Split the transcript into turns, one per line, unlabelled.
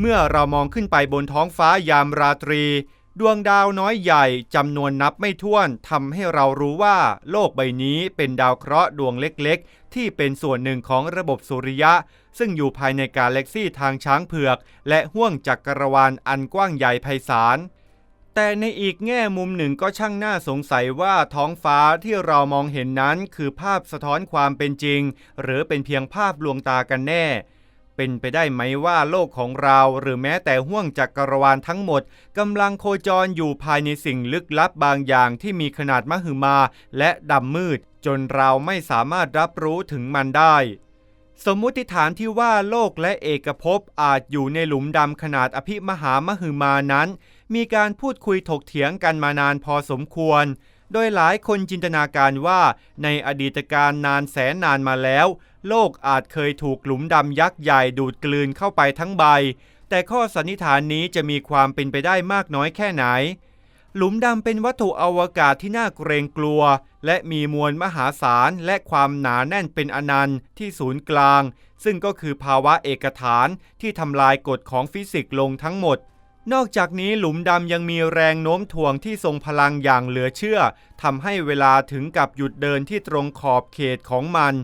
เมื่อเรามองขึ้นไปบนท้องฟ้ายามราตรี ดวงดาวน้อยใหญ่จำนวนนับไม่ถ้วนทำให้เรารู้ว่า โลกใบนี้เป็นดาวเคราะห์ดวงเล็กๆ ที่เป็นส่วนหนึ่งของระบบสุริยะ ซึ่งอยู่ภายในกาแล็กซี่ทางช้างเผือก และห้วงจักรวาลอันกว้างใหญ่ไพศาลแต่ในอีกแง่มุมหนึ่งก็ช่างน่าสงสัยว่าท้องฟ้าที่เรามองเห็นนั้นคือภาพสะท้อนความเป็นจริง หรือเป็นเพียงภาพลวงตากันแน่ เป็นไปได้ไหมว่าโลกของเราหรือแม้แต่ห้วงจักรวาลทั้งหมดกำลังโคจรอยู่ภายในสิ่งลึกลับบางอย่างที่มีขนาดมหึมาและดำมืด จนเราไม่สามารถรับรู้ถึงมันได้ สมมุติฐานที่ว่าโลกและเอกภพอาจอยู่ในหลุมดำขนาดอภิมหามหึมานั้น มีการพูดคุยถกเถียงกันมานานพอสมควร โดยหลายคนจินตนาการว่าในอดีตการนานแสนนานมาแล้ว โลกอาจเคยถูกหลุมดำยักษ์ใหญ่ดูดกลืนเข้าไปทั้งใบ แต่ข้อสันนิษฐานนี้จะมีความเป็นไปได้มากน้อยแค่ไหน หลุมดำเป็นวัตถุอวกาศที่น่าเกรงกลัว และมีมวลมหาศาลและความหนาแน่นเป็นอนันต์ที่ศูนย์กลาง ซึ่งก็คือภาวะเอกฐานที่ทำลายกฎของฟิสิกส์ลงทั้งหมด นอกจากนี้หลุมดำยังมีแรงโน้มถ่วงที่ทรงพลังอย่างเหลือเชื่อทำให้เวลาถึงกับหยุดเดินที่ตรงขอบเขตของมัน